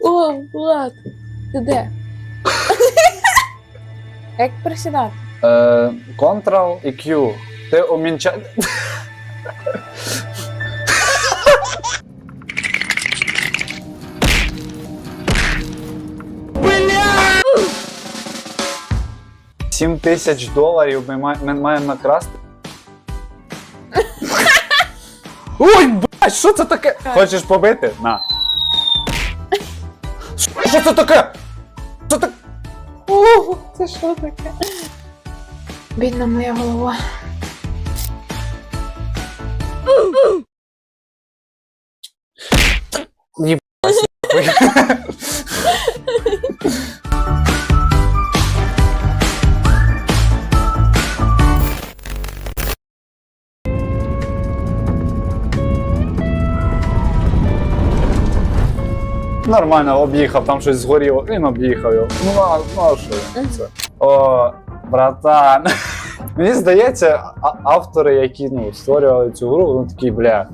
О, Влад, ти де? Як присідати? Е, Ctrl і Q. Ти умінча... Сім тисяч доларів ми, ми маємо накрасти. Ой, блядь, що це таке? Хочеш побити? На. Що це таке? Що таке? О, це що таке? Бідна моя голова. Нормально об'їхав, там щось згоріло, він об'їхав його. Ну, а, ну що це? О, братан. Мені здається, автори, які ну, створювали цю гру, вони такі, бля.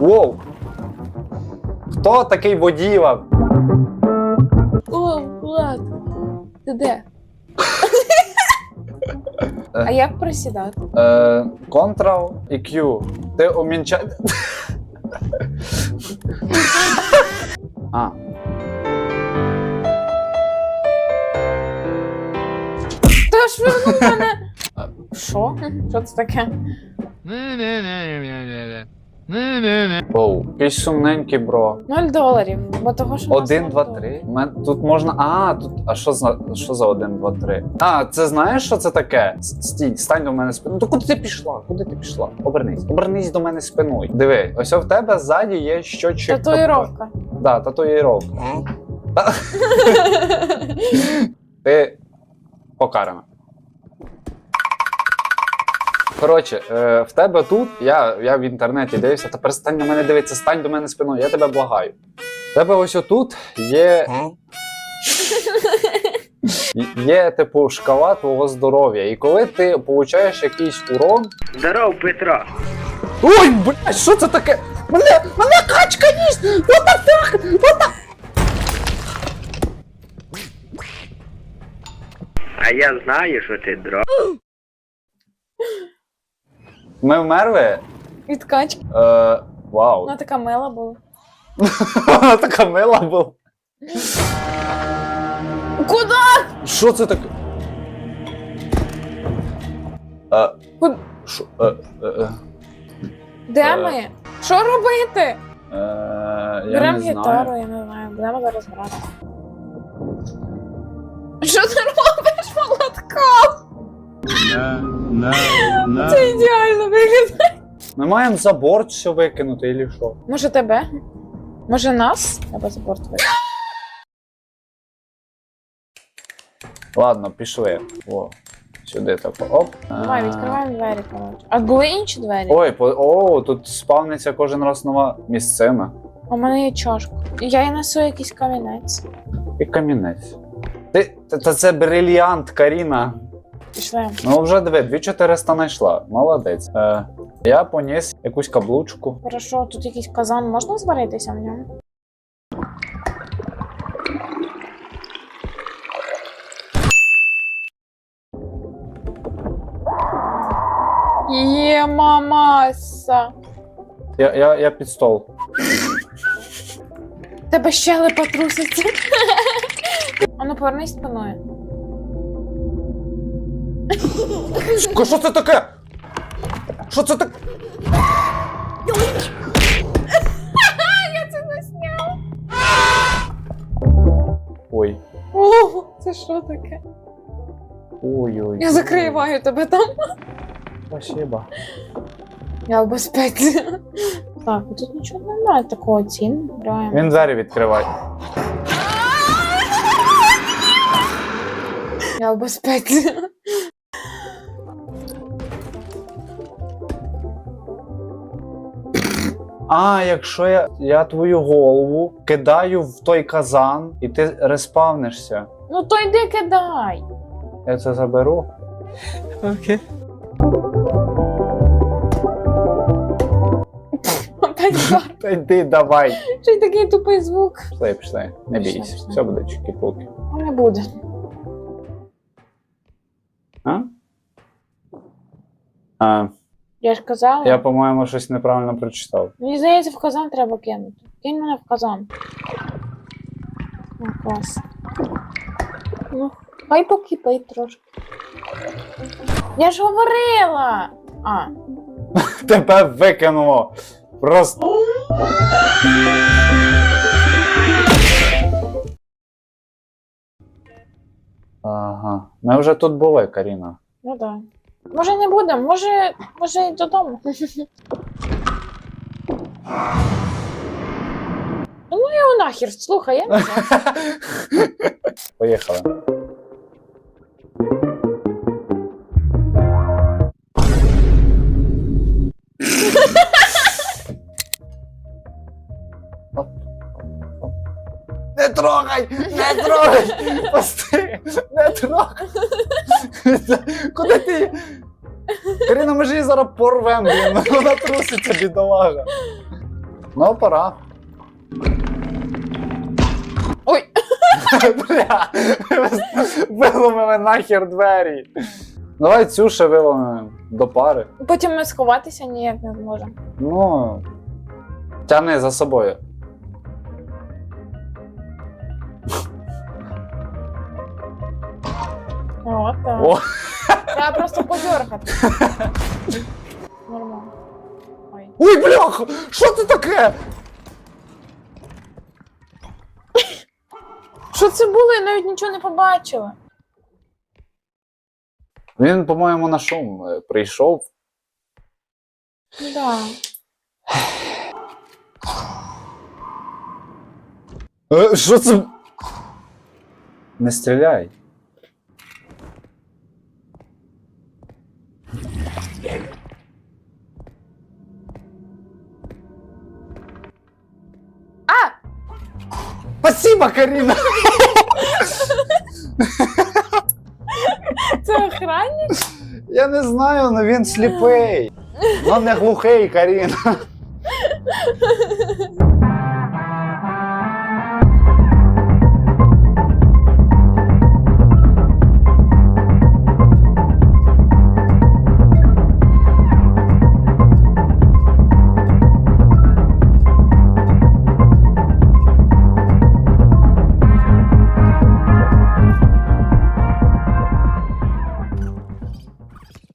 Воу! Хто такий воділа? О, Влад, ти де? А як присідати? Е, Ctrl і Q. Ти умінча... а. Та ж ви мене. Що? Що це таке? Воу. Якийсь сумненький, бро. Ноль доларів. Бо того, що у нас Один, ноль два, доларів. три. Мен- Тут можна. А, тут. А що за що за один, два, три? А, це знаєш, що це таке? С- Стій, стань до мене спиною. Ну куди ти пішла? Куди ти пішла? Обернись. Обернись до мене спиною. Диви, ось в тебе ззаді є щочик. Татуїровка. Да, татуїровка. Ти покарана. Коротше, е, в тебе тут, я, я в інтернеті дивився, та перестань на мене дивитися, стань до мене спиною, я тебе благаю. В тебе ось отут є. Є, типу, шкала твого здоров'я. І коли ти получаєш якийсь урон. Здоров, Петро. Ой, блядь, що це таке? Мене, мене качка їсть! What the fuck? What the... А я знаю, що ти дров. Ми вмерли? Від качки. Е, вау. Вона така мила була. Вона така мила була. Куда? Що це таке? Е, Куд- що, е, е, е, Де Е. ми? Що робити? е, я Беремо не гітару, знаю. я не знаю. Будемо зараз грати. Що ти робиш, молотка? Це ідеально виглядає. Ми маємо за борт все викинути, і що? Може тебе? Може нас? Треба запортувати. Ладно, пішли. О, сюди тако. Оп. Давай, відкриваємо двері, коротше. А були інші двері? Ой, по, о, тут спавниться кожен раз нова місцина. У мене є чашка. Я їй несу якийсь камінець. І камінець. Ти, та, та це брильянт, Каріна. Пішли. Ну вже диви, 2400 знайшла. Молодець. Е, я поніс якусь каблучку. Хорошо, тут якийсь казан, можна зваритися в ньому? Є мамаса. Я, я, я під стол. Тебе щелепа труситься. А ну повернись спиною. Що, це таке? Що це таке? Я це засняла. Ой. О, це що таке? Ой-ой. Я закриваю тебе там. Спасибо. Я в безпеці. Так, тут нічого немає такого цінного. Граємо. Він двері відкриває. Я в безпеці. А, якщо я, я твою голову кидаю в той казан, і ти респавнишся. Ну то йди кидай. Я це заберу. Окей. опять. Та йди давай. Чи й такий тупий звук? Пішли, пішли. Не Пішли, бійся. пішли. Все буде чики-пуки. Ну, Не буде. А? А, Я ж казала. я, по-моєму, щось неправильно прочитав. Мені здається, в казан треба кинути. Кинь мене в казан. О, клас. Ну, хай покипить трошки. Я ж говорила! А, Тебе викинуло. Просто. Ага. Ми вже тут були, Каріна. ну да. Може не буде, може, може й додому. Ну його нахер, слухай, я не знаю. Поїхали. Не трогай! Не трогай! Пусти! Не трогай! Куди ти? Каріна, ми ж її зараз порвем, блін. Вона труситься, бідолага. Ну, пора. Ой, Бля, виломили нахер двері. Давай цю ще виломимо до пари. потім ми сховатися ніяк не зможемо. Ну. Тягни за собою. О, так. О. Подергати. Нормально. Ой. Ой, бляха! Що це таке? Що це було? Я навіть нічого не побачила. Він, по-моєму, на шум е, прийшов. Да. Е, Що це? Не стріляй. Спасибо, Каріна! Це охранник? Я не знаю, але він сліпий. Ну не глухий, Каріна.